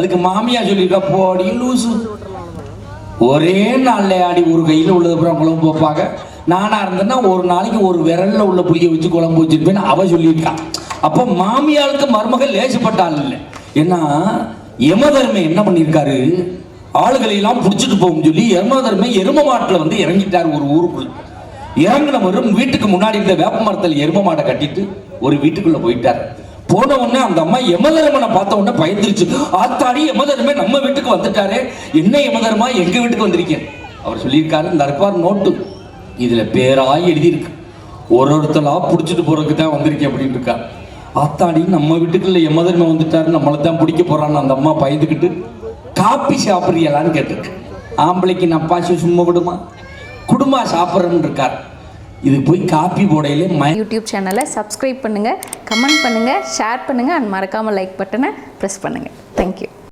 அதுக்கு மாமியா சொல்லியிருக்கா போடி லூசு. ஒரே நாள்ல ஆடி ஒரு கையில் உள்ளது அப்புறம் குழம்பு வைப்பாங்க. நானா இருந்தேன்னா ஒரு நாளைக்கு ஒரு விரல்ல உள்ள புளிய வச்சு குழம்பு வச்சிருப்பேன்னு அவ சொல்லியிருக்கா. அப்போ மாமியாளுக்கு மருமகள் லேசப்பட்டாள் இல்லை. ஏன்னா யமதர்மை என்ன பண்ணியிருக்காரு? ஆளுகளை எல்லாம் பிடிச்சிட்டு போகும் சொல்லி யமதர்மை எரும மாட்டில் வந்து இறங்கிட்டார் ஒரு ஊருக்குள்ள. இறங்கினவரும் வீட்டுக்கு முன்னாடி இருந்த வேப்ப மரத்தில் எரும மாடை கட்டிட்டு ஒரு வீட்டுக்குள்ள போயிட்டார். போன உடனே அந்த அம்மா யமதர்மனை பார்த்த உடனே பயந்துருச்சு. ஆத்தாடி யமதர்மே நம்ம வீட்டுக்கு வந்துட்டாரே. என்ன யமதர்மா? எங்க வீட்டுக்கு வந்திருக்கேன் அவர் சொல்லியிருக்காரு இந்த அற்பார் நோட்டு. இதுல பேராய் எழுதியிருக்கு. ஒரு ஒருத்தலா பிடிச்சிட்டு போறதுக்கு தான் வந்திருக்கேன் அப்படின்னு இருக்கார். ஆத்தாடி நம்ம வீட்டுக்குள்ள யமதர்மை வந்துட்டாரு நம்மளை தான் பிடிக்க போறான்னு அந்த அம்மா பயந்துக்கிட்டு காப்பி சாப்பிட்றீங்களான்னு கேட்டிருக்கு. ஆம்பளைக்கு நப்பாசி சும்மா விடுமா? குடும்பம் சாப்பிட்றேன்னு இருக்கார். இது போய் காப்பி போடையில் யூடியூப் சேனலை சப்ஸ்கிரைப் பண்ணுங்கள் கமெண்ட் பண்ணுங்கள் ஷேர் பண்ணுங்கள் அண்ட் மறக்காமல் லைக் பட்டனை ப்ரெஸ் பண்ணுங்கள் தேங்க்யூ